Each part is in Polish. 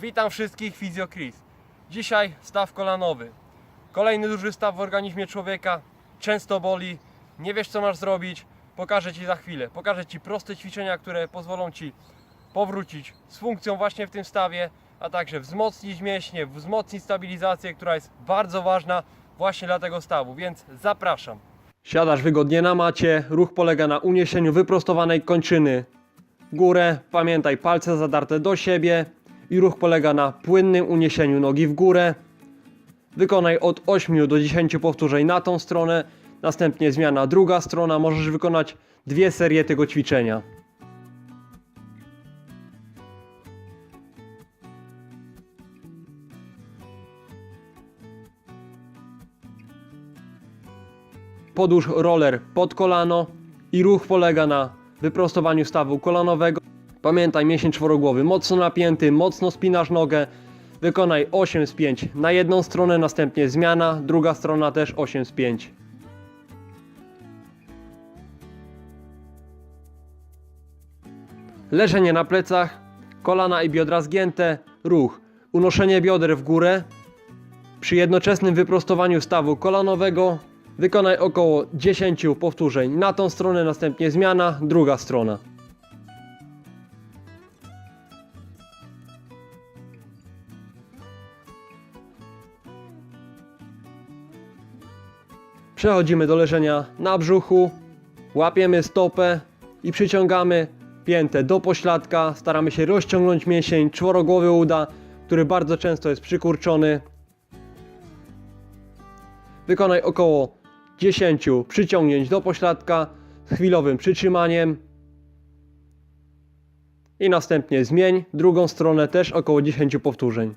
Witam wszystkich, Fizjo Chris. Dzisiaj staw kolanowy. Kolejny duży staw w organizmie człowieka. Często boli, nie wiesz co masz zrobić. Pokażę Ci za chwilę. Pokażę Ci proste ćwiczenia, które pozwolą Ci powrócić z funkcją właśnie w tym stawie, a także wzmocnić mięśnie, wzmocnić stabilizację, która jest bardzo ważna właśnie dla tego stawu, więc zapraszam. Siadasz wygodnie na macie, ruch polega na uniesieniu wyprostowanej kończyny górę, pamiętaj palce zadarte do siebie i ruch polega na płynnym uniesieniu nogi w górę. Wykonaj od 8 do 10 powtórzeń na tą stronę, następnie zmiana druga strona, możesz wykonać dwie serie tego ćwiczenia. Podłóż roller pod kolano i ruch polega na wyprostowaniu stawu kolanowego. Pamiętaj, mięsień czworogłowy mocno napięty, mocno spinasz nogę. Wykonaj 8 z 5 na jedną stronę, następnie zmiana, druga strona też 8 z 5. Leżenie na plecach, kolana i biodra zgięte, ruch, unoszenie bioder w górę. Przy jednoczesnym wyprostowaniu stawu kolanowego wykonaj około 10 powtórzeń na tą stronę, następnie zmiana, druga strona. Przechodzimy do leżenia na brzuchu, łapiemy stopę i przyciągamy piętę do pośladka. Staramy się rozciągnąć mięsień czworogłowy uda, który bardzo często jest przykurczony. Wykonaj około 10 przyciągnięć do pośladka z chwilowym przytrzymaniem. I następnie zmień drugą stronę też około 10 powtórzeń.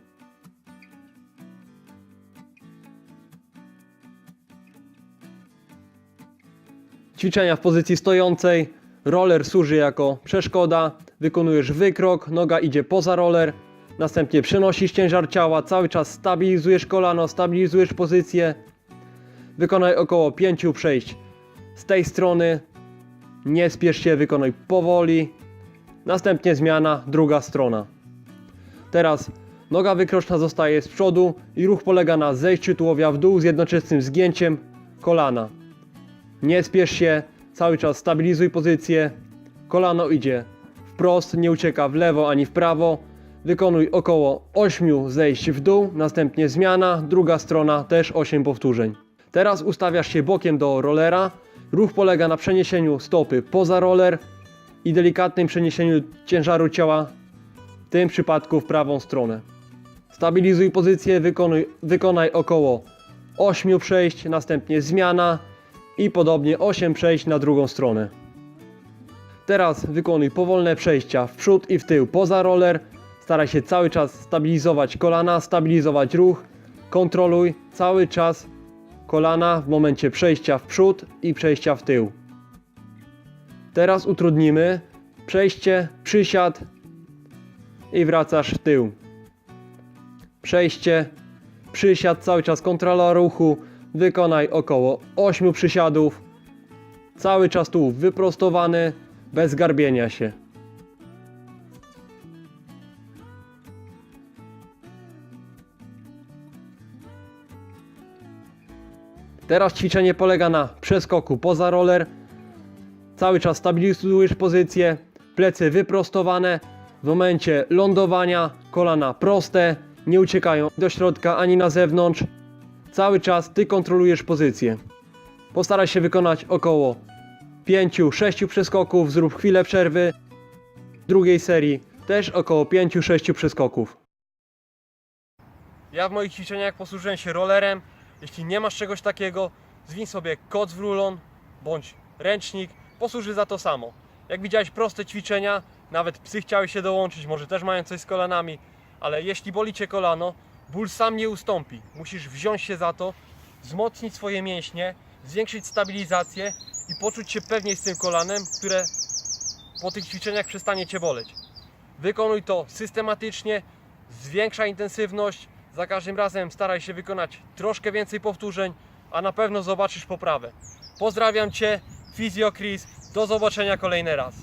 Ćwiczenia w pozycji stojącej. Roller służy jako przeszkoda. Wykonujesz wykrok, noga idzie poza roller. Następnie przenosisz ciężar ciała, cały czas stabilizujesz kolano, stabilizujesz pozycję. Wykonaj około 5 przejść z tej strony. Nie spiesz się, wykonaj powoli. Następnie zmiana, druga strona. Teraz noga wykroczna zostaje z przodu i ruch polega na zejściu tułowia w dół z jednoczesnym zgięciem kolana. Nie spiesz się, cały czas stabilizuj pozycję. Kolano idzie wprost, nie ucieka w lewo ani w prawo. Wykonuj około 8 zejść w dół, następnie zmiana, druga strona też 8 powtórzeń. Teraz ustawiasz się bokiem do rollera. Ruch polega na przeniesieniu stopy poza roller i delikatnym przeniesieniu ciężaru ciała, w tym przypadku w prawą stronę. Stabilizuj pozycję, wykonuj, wykonaj około 8 przejść, następnie zmiana i podobnie 8 przejść na drugą stronę. Teraz wykonuj powolne przejścia w przód i w tył poza roller. Staraj się cały czas stabilizować kolana, stabilizować ruch. Kontroluj cały czas kolana w momencie przejścia w przód i przejścia w tył. Teraz utrudnimy przejście, przysiad i wracasz w tył. Przejście, przysiad, cały czas kontrola ruchu. Wykonaj około 8 przysiadów. Cały czas tu wyprostowany, bez garbienia się. Teraz ćwiczenie polega na przeskoku poza roller. Cały czas stabilizujesz pozycję, plecy wyprostowane. W momencie lądowania kolana proste, nie uciekają do środka ani na zewnątrz. Cały czas ty kontrolujesz pozycję. Postaraj się wykonać około 5-6 przeskoków, zrób chwilę przerwy. W drugiej serii też około 5-6 przeskoków. Ja w moich ćwiczeniach posłużyłem się rollerem. Jeśli nie masz czegoś takiego, zwiń sobie koc w rulon bądź ręcznik, posłuży za to samo. Jak widziałeś proste ćwiczenia, nawet psy chciały się dołączyć, może też mają coś z kolanami, ale jeśli boli Cię kolano, ból sam nie ustąpi. Musisz wziąć się za to, wzmocnić swoje mięśnie, zwiększyć stabilizację i poczuć się pewniej z tym kolanem, które po tych ćwiczeniach przestanie Cię boleć. Wykonuj to systematycznie, zwiększaj intensywność, za każdym razem staraj się wykonać troszkę więcej powtórzeń, a na pewno zobaczysz poprawę. Pozdrawiam Cię, Fizjo Chris, do zobaczenia kolejny raz.